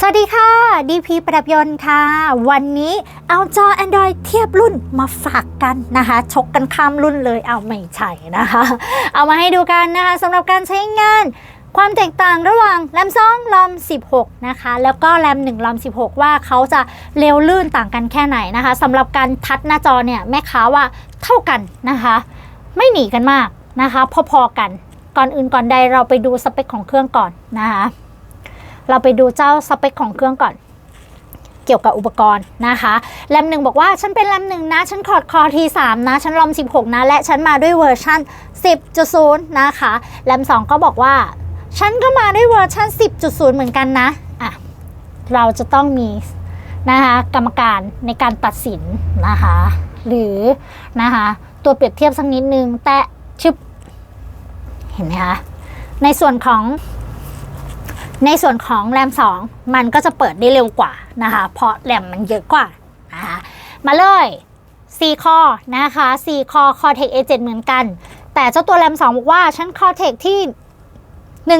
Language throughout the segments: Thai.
สวัสดีค่ะ DP ประดับยนต์ค่ะ วันนี้เอาจอ Android เทียบรุ่นมาฝากกันนะคะ ชกกันข้ามรุ่นเลยเอาไม่ใช่นะคะ เอามาให้ดูกันนะคะสำหรับการใช้งานความแตกต่างระหว่างแรม2 ROM 16 นะคะ แล้วก็แรม1 ROM 16 ว่าเขาจะเร็วลื่นต่างกันแค่ไหนนะคะสำหรับการทัดหน้าจอเนี่ยแม่ค้าว่าเท่ากันนะคะ ไม่หนีกันมากนะคะ พอๆกันก่อนอื่นก่อนใดเราไปดูสเปคของเครื่องก่อนนะคะ เราไปดูเจ้าสเปคของเครื่องก่อนเกี่ยวกับอุปกรณ์นะคะแรมหนึ่งบอกว่าฉันเป็นแรมหนึ่งนะ ฉันคอร์ดคอทีสามนะ ฉันรอม 16 นะ และฉันมาด้วยเวอร์ชัน10.0 นะคะแรม2 ก็บอกว่า ฉันก็มาด้วยเวอร์ชัน10.0 เหมือนกันนะอะเราจะต้องมีนะคะกรรมการในการตัดสินนะคะหรือนะคะตัวเปรียบเทียบสักนิดนึงแต่ชึบเห็นไหมคะในส่วนของ ในส่วนของแรม2 มันก็จะเปิดได้เร็วกว่านะคะ เพราะแรมมันเยอะกว่านะคะมาเลย 4 คอนะคะ 4 คอ Cortex A7 เหมือนกัน แต่เจ้าตัวแรม2บอกว่าฉัน Cortex ที่ 1.1.2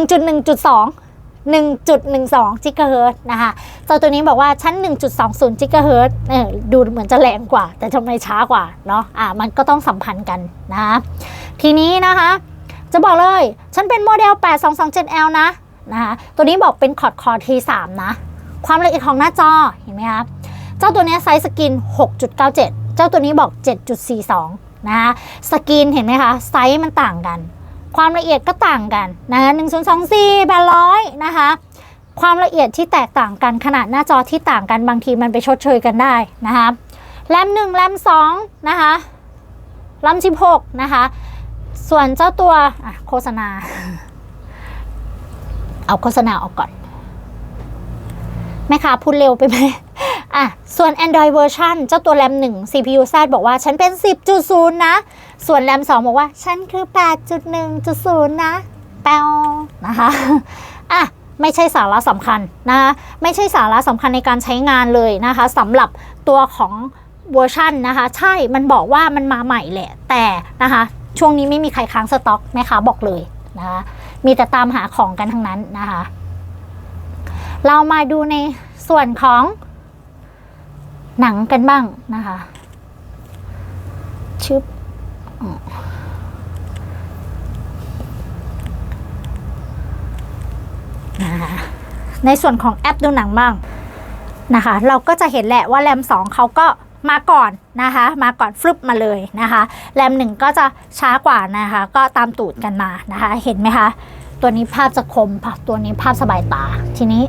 1.12จิกะเฮิรตนะคะเจ้าตัวนี้บอกว่าชั้น 1.20จิกะเฮิรตเออดูเหมือนจะแรงกว่า แต่ทำไมช้ากว่าเนาะอะมันก็ต้องสัมพันธ์กันนะะทีนี้นะคะ จะบอกเลย ฉันเป็นโมเดล 8227L นะ นะคะตัวนี้บอกเป็นคอร์ดคอร์ T3 นะ ความละเอียดของหน้าจอเห็นไหมคะเจ้าตัวนี้ไซส์สกิน 6.97 เจ้าตัวนี้บอก 7.42 นะคะสกินเห็นไหมคะไซส์มันต่างกัน ความละเอียดก็ต่างกันนะคะ1024แบร้อยนะคะความละเอียดที่แตกต่างกันขนาดหน้าจอที่ต่างกันบางทีมันไปชดเชยกันได้นะคะแรม1แรม2นะคะแรม16นะคะส่วนเจ้าตัวโฆษณา เอาโฆษณาออกก่อนแม่ค้าพูดเร็วไปไหมอะ ส่วน Android version เจ้าตัวแรม1 CPU Z บอกว่าฉันเป็น 10.0 นะ ส่วนแรม2 บอกว่า ฉันคือ 8.1.0 นะ แปวนะคะ อะ ไม่ใช่สาระสำคัญนะคะ ไม่ใช่สาระสำคัญในการใช้งานเลยนะคะสำหรับตัวของเวอร์ชันนะคะ ใช่ มันบอกว่ามันมาใหม่แหละ แต่นะคะ ช่วงนี้ไม่มีใครค้างสต็อกแม่ค้าบอกเลยนะคะ มีแต่ตามหาของกันทั้งนั้นนะคะ เรามาดูในส่วนของหนังกันบ้างนะคะ ชึบอ๋อนะคะในส่วนของแอปดูหนังบ้างนะคะ เราก็จะเห็นแหละว่าแรม2เขาก็ มาก่อนนะคะ มาก่อนฟลุปมาเลยนะคะแรม1ก็จะช้ากว่านะคะ ก็ตามตูดกันมานะคะ เห็นไหมคะ ตัวนี้ภาพจะคมตัวนี้ภาพสบายตา ทีนี้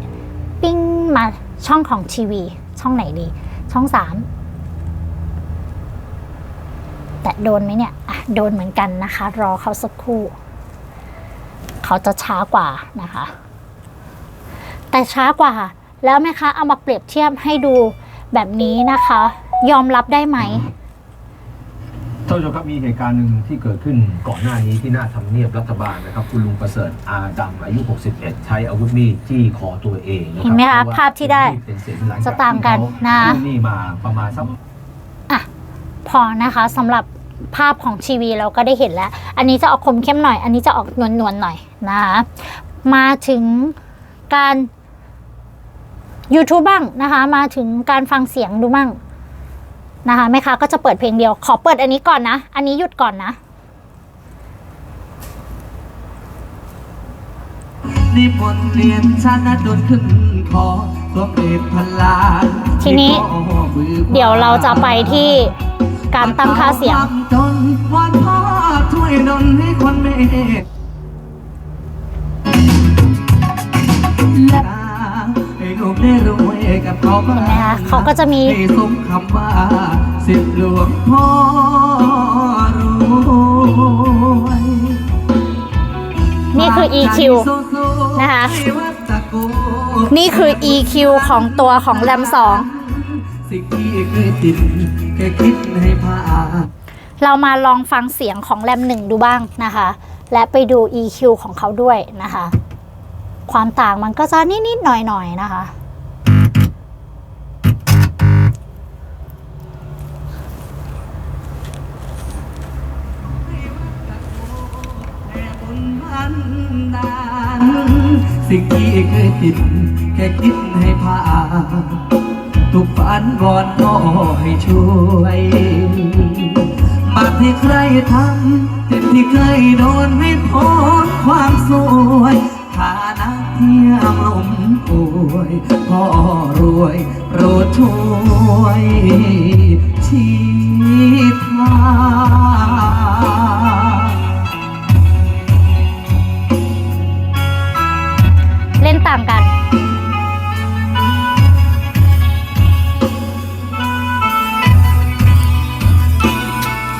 ปิ้งมาช่องของทีวี ช่องไหนดี ช่อง3แต่โดนไหมเนี่ยโดนเหมือนกันนะคะ รอเขาสักครู่ เขาจะช้ากว่านะคะ แต่ช้ากว่า แล้วไหมคะ เอามาเปรียบเทียบให้ดูแบบนี้นะคะ ยอมรับได้ไหม ท่านผู้ชมครับมีเหตุการณ์หนึ่งที่เกิดขึ้นก่อนหน้านี้ที่หน้าทำเนียบรัฐบาลนะครับ คุณลุงประเสริฐอาดำอายุ 61 ใช้อาวุธมีดจี้คอตัวเองนะครัเห็นไหมคะพรว่ภาพที่ได้เป็นเศษหลังจะจากต่างกันที่เขนะกู้หนี่มาประมาณสัก พอนะคะสำหรับภาพของทีวีเราก็ได้เห็นแล้ว อันนี้จะออกคมเข้มหน่อย อันนี้จะออกนวลนวลๆหน่อยนะคะมาถึงการ YouTube บ้างนะคะ มาถึงการฟังเสียงดูบ้าง นะคะแม่ค้าก็จะเปิดเพลงเดียว ขอเปิดอันนี้ก่อนนะ อันนี้หยุดก่อนนะนิพนธ์เรียนชาติดนขึ้นคอตัวเปรตพลานทีนี้เดี๋ยวเราจะไปที่การตั้งค่าเสียงความจนวอนพ่อช่วยดลให้คนเมตและให้ลูกได้รวยกับ เขาบ้างเห็นไหมคะเขาก็จะมีให้สมคำว่าสิทธิหลวงพ่อรวยนี่คือ EQ นะคะ นี่คือ EQ ของตัวของแรม2สิ่งที่เคยติดแค่คิดให้พาเรามาลองฟังเสียงของแรมหนึ่งดูบ้างนะคะ และไปดู EQ ของเขาด้วยนะคะ ความต่างมันก็จะนิด ๆ หน่อย ๆ นะคะ สิ่งที่เคยติดแค่คิดให้ผ่านทุกฝันวอนพ่อให้ช่วยบาปที่ใครทำเจ็บที่เคยโดนไม่พ้นความสวย เล่นต่างกัน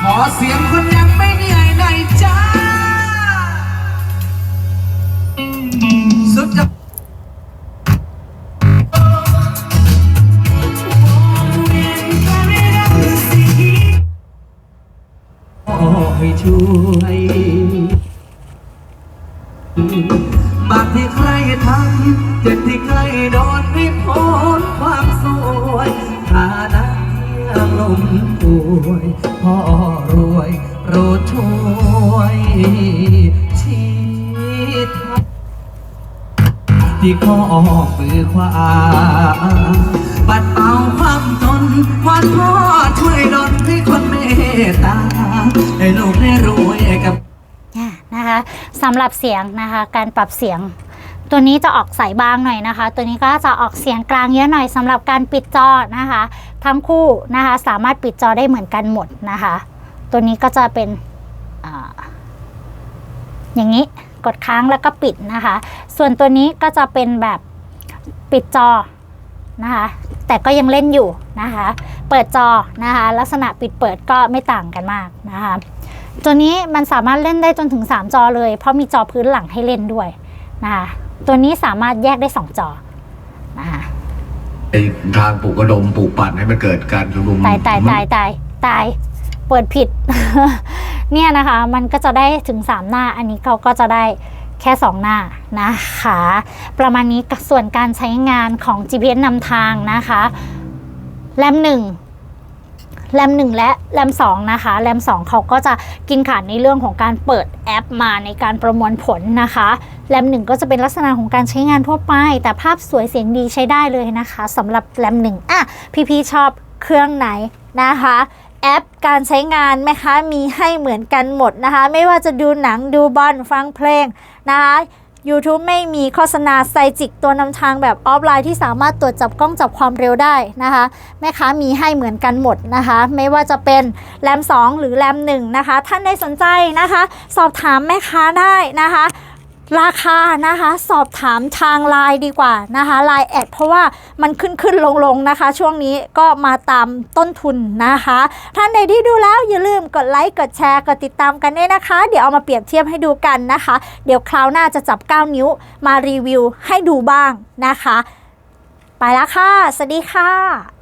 ขอเสียงคุณ เจ็บที่เคยโดนไม่พ้นความสวยฐานะเที่ยงลมป่วยพ่อรวยโปรดช่วยชี้ทางที่ข้อมือขวาปัดเป่าความจนวอนพ่อช่วยดลให้คนเมตตาให้ลูกได้รวยกับ เนี่ยนะคะสำหรับเสียงนะคะ การปรับเสียง ตัวนี้จะออกใสบางหน่อยนะคะ ตัวนี้ก็จะออกเสียงกลางเยอะหน่อยสำหรับการปิดจอนะคะ ทั้งคู่นะคะสามารถปิดจอได้เหมือนกันหมดนะคะ ตัวนี้ก็จะเป็นออย่างนี้กดค้างแล้วก็ปิดนะคะ ส่วนตัวนี้ก็จะเป็นแบบปิดจอนะคะ แต่ก็ยังเล่นอยู่นะคะ เปิดจอนะคะ ลักษณะปิดเปิดก็ไม่ต่างกันมากนะคะ ตัวนี้มันสามารถเล่นได้จนถึง 3 จอเลย เพราะมีจอพื้นหลังให้เล่นด้วยนะคะ ตัวนี้สามารถแยกได้ 2 จอนะคะไอ้ทางปลูกกระดมปลูกปั่นให้มันเกิดการชุมนุมตายตายตายตายตายเปิดผิด เนี่ยนะคะ มันก็จะได้ถึง 3 หน้า อันนี้เขาก็จะได้แค่ 2 หน้านะคะ ประมาณนี้ส่วนการใช้งานของ GPS นำทางนะคะแรม1 แรม1 และแรม2นะคะแรม2 เขาก็จะกินขาดในเรื่องของการเปิดแอปมาในการประมวลผลนะคะแรม1 ก็จะเป็นลักษณะของการใช้งานทั่วไป แต่ภาพสวยเสียงดีใช้ได้เลยนะคะสำหรับแรม1อะพี่ๆชอบเครื่องไหนนะคะแอปการใช้งานไหมคะมีให้เหมือนกันหมดนะคะ ไม่ว่าจะดูหนังดูบอลฟังเพลงนะคะ YouTube ไม่มีโฆษณาไซจิกตัวนำทางแบบออฟไลน์ที่สามารถตรวจจับกล้องจับความเร็วได้นะคะ แม่ค้ามีให้เหมือนกันหมดนะคะ ไม่ว่าจะเป็นแรม 2 หรือแรม 1 นะคะ ท่านใดสนใจนะคะ สอบถามแม่ค้าได้นะคะ ราคานะคะสอบถามทางไลน์ดีกว่านะคะไลน์แอดเพราะว่ามันขึ้นขึ้นลงลงนะคะ ช่วงนี้ก็มาตามต้นทุนนะคะ ท่านใดที่ดูแล้วอย่าลืมกดไลค์กดแชร์กดติดตามกันด้วยนะคะ เดี๋ยวเอามาเปรียบเทียบให้ดูกันนะคะ เดี๋ยวคราวหน้าจะจับ 9 นิ้วมารีวิวให้ดูบ้างนะคะ ไปแล้วค่ะ สวัสดีค่ะ